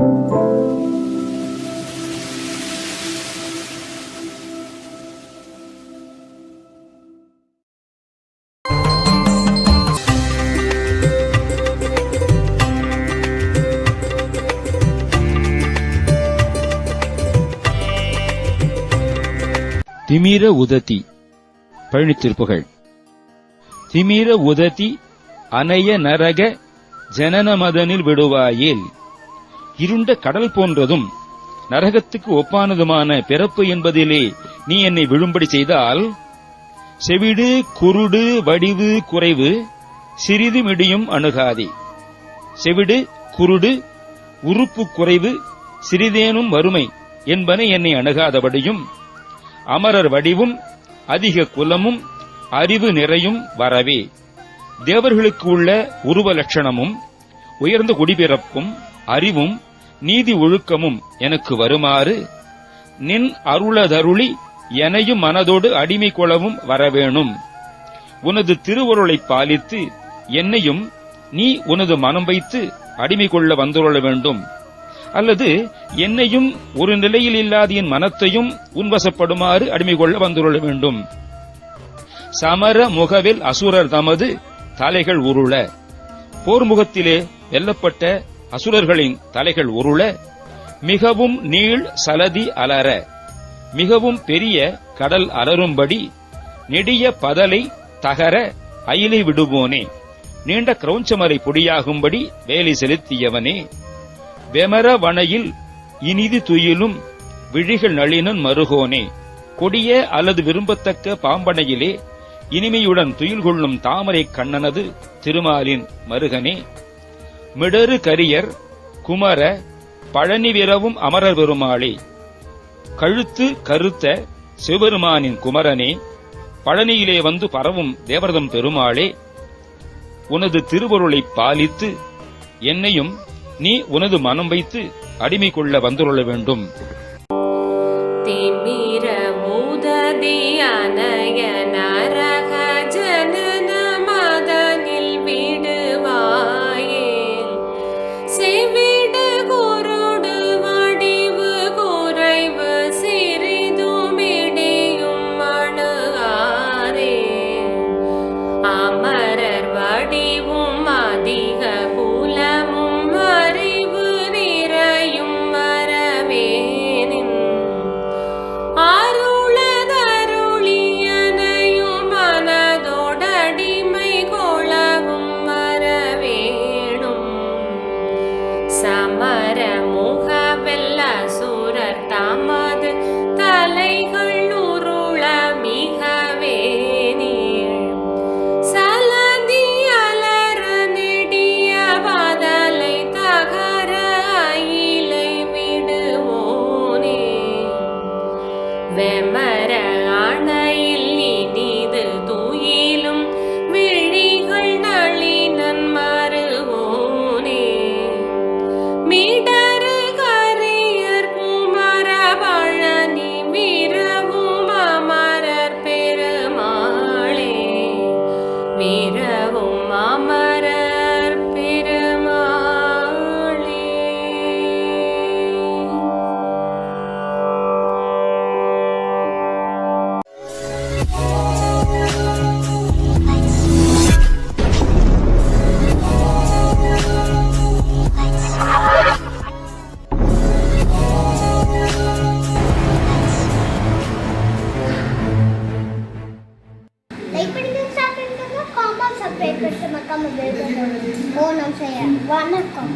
திமிர உததி. பழனித்திருப்புகள் திமிர உததி அனைய நரக ஜனனமதனில் விடுவாயேல். இருண்ட கடல் போன்றதும் நரகத்துக்கு ஒப்பானதுமான பிறப்பு என்பதிலே நீ என்னை விழும்படி செய்தால் செவிடு குருடு வடிவு குறைவு சிறிது மிடியும் அணுகாதே. செவிடு குருடு உறுப்பு குறைவு சிறிதேனும் வறுமை என்பன என்னை அணுகாதபடியும் அமரர் வடிவும் அதிக குலமும் அறிவு நிறையும் வரவே. தேவர்களுக்கு உள்ள உருவ லட்சணமும் உயர்ந்த குடிபிறப்பும் அறிவும் நீதி ஒழுக்கமும் எனக்கு வருமாறு நின் அருளதருளி எனையும் மனதோடு அடிமை கொள்ளவும் வரவேணும். உனது திருவருளை பாலித்து என்னையும் நீ உனது மனம் வைத்து அடிமை கொள்ள வந்துள்ள வேண்டும். அல்லது என்னையும் ஒரு நிலையில் இல்லாத என் மனத்தையும் உன்வசப்படுமாறு அடிமை கொள்ள வந்துள்ள வேண்டும். சமர முகவில் அசுரர் தமது தலைகள் உருள. போர்முகத்திலே வெல்லப்பட்ட அசுரர்களின் தலைகள் உருள மிகவும் நீள் சலதி அலற. மிகவும் பெரிய கடல் அலரும்படி நெடிய பதலை தகர அயிலை விடுவோனே. நீண்ட கிரௌஞ்சமலை பொடியாகும்படி வேலை செலுத்தியவனே. வெமரவனையில் இனிது துயிலும் விழிகள் நளினன் மருகோனே. கொடிய அல்லது விரும்பத்தக்க பாம்பனையிலே இனிமையுடன் துயில் கொள்ளும் தாமரை கண்ணனது திருமாலின் மருகனே. மிடறு கரியர் குமர பழனி விரவும் அமரர் பெருமாளே. கழுத்து கருத்த சிவபெருமானின் குமரனே பழனியிலே வந்து பரவும் தேவரதம் பெருமாளே. உனது திருவருளை பாலித்து என்னையும் நீ உனது மனம் வைத்து அடிமை கொள்ள வந்துள்ள வேண்டும். சமர పేరు పెట్టి మక్క బేగ మోనం చేయ వానకం.